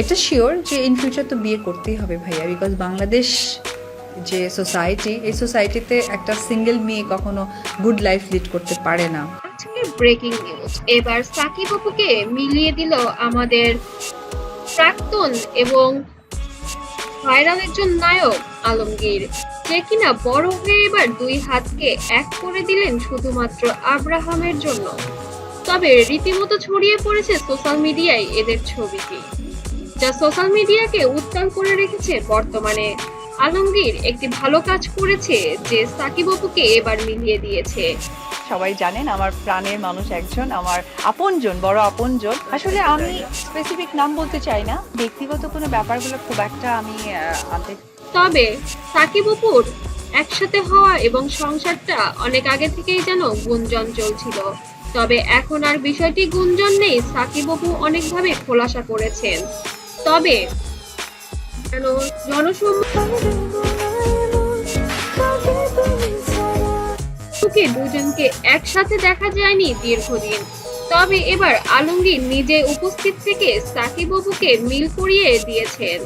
এটা শিওর যে in future তো বিয়ে করতেই হবে ভাইয়া বিকজ বাংলাদেশ যে সোসাইটি এই সোসাইটিতে একটা সিঙ্গেল মেয়ে কখনো গুড লাইফ লিড করতে পারে না। ব্রেকিং নিউজ এবার সাকিব অপুকে মিলিয়ে দিল আমাদের প্রাক্তন এবং ভাইরাল একজন নায়ক আলমগীর। যে কিনা বড় হয়ে এবার দুই হাতকে এক করে দিলেন শুধুমাত্র আব্রাহামের জন্য। তবে রীতিমতো ছড়িয়ে পড়েছে সোশ্যাল মিডিয়ায় এদের ছবিটি যা সোশ্যাল মিডিয়াকে উত্তাল করে রেখেছে বর্তমানে। আলমগীর একটি ভালো কাজ করেছে যে সাকিব অপুকে এবার মিলিয়ে দিয়েছে। সবাই জানেন আমার প্রাণের মানুষ একজন আমার আপনজন বড় আপনজন। আসলে আমি স্পেসিফিক নাম বলতে চাই না ব্যক্তিগত কোনো ব্যাপারগুলো খুব একটা আমি আনতে তবে সাকিব অপুর একসাথে হওয়া এবং সংসারটা অনেক আগে থেকেই যেন গুঞ্জন চলছিল। তবে এখন আর বিষয়টি গুঞ্জন নেই সাকিব অনেকভাবে খোলাসা করেছেন। তবে জনসম্মুখে দুজনকে একসাথে দেখা যায়নি দীর্ঘদিন। তবে এবার আলমগীর নিজে উপস্থিত থেকে সাকিব অপুকে মিল করিয়ে দিয়েছেন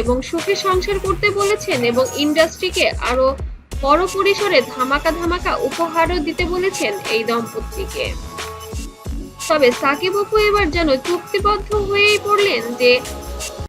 এবং সুখে সংসার করতে বলেছেন এবং ইন্ডাস্ট্রিকে আরও বড় পরিসরে ধামাকা ধামাকা উপহারও দিতে বলেছেন এই দম্পতিকে। তবে সাকিব অপু এবার যেন চুক্তিবদ্ধ হয়েই পড়লেন যে